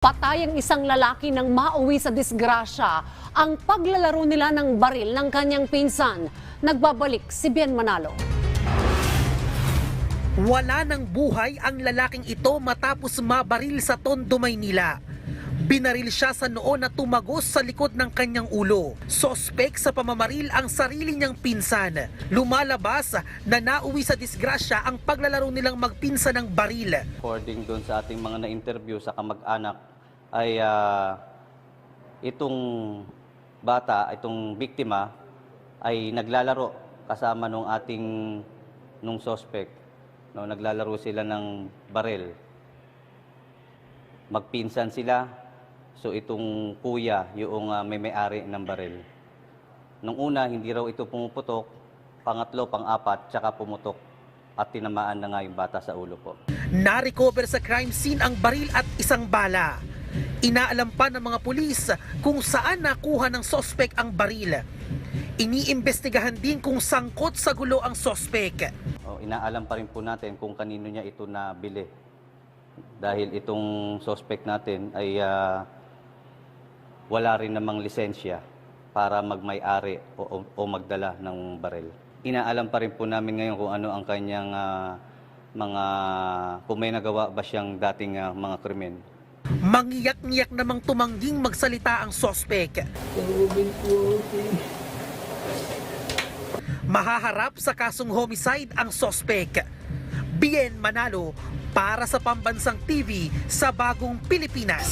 Patay ang isang lalaki nang mauwi sa disgrasya ang paglalaro nila ng baril ng kanyang pinsan. Nagbabalik si Bien Manalo. Wala ng buhay ang lalaking ito matapos mabaril sa Tondo, Maynila. Binaril siya sa noo na tumagos sa likod ng kanyang ulo. Sospek sa pamamaril ang sarili niyang pinsan. Lumalabas na nauwi sa disgrasya ang paglalaro nilang magpinsan ng baril. According doon sa ating mga na-interview sa kamag-anak, ay ah, itong bata, itong biktima, ay naglalaro kasama nung ating nung suspect. No, naglalaro sila ng barel. Magpinsan sila. So itong kuya, yung ah, may may-ari ng barel. Nung una, hindi raw ito pumuputok. Pangatlo, pang-apat, tsaka pumutok. At tinamaan na nga yung bata sa ulo po. Na-recover sa crime scene ang baril at isang bala. Inaalam pa ng mga pulis kung saan nakuha ng sospek ang baril. Iniimbestigahan din kung sangkot sa gulo ang sospek. O, inaalam pa rin po natin kung kanino niya ito nabili. Dahil itong suspect natin ay ah, wala rin namang lisensya para magmay-ari o, o, o magdala ng barel. Inaalam pa rin po namin ngayon kung ano ang kanyang ah, mga, kung may nagawa ba siyang dating ah, mga krimen. Mangiyak-ngiyak namang tumangging magsalita ang sospek. Mahaharap sa kasong homicide ang sospek. Bien Manalo para sa Pambansang TV sa Bagong Pilipinas.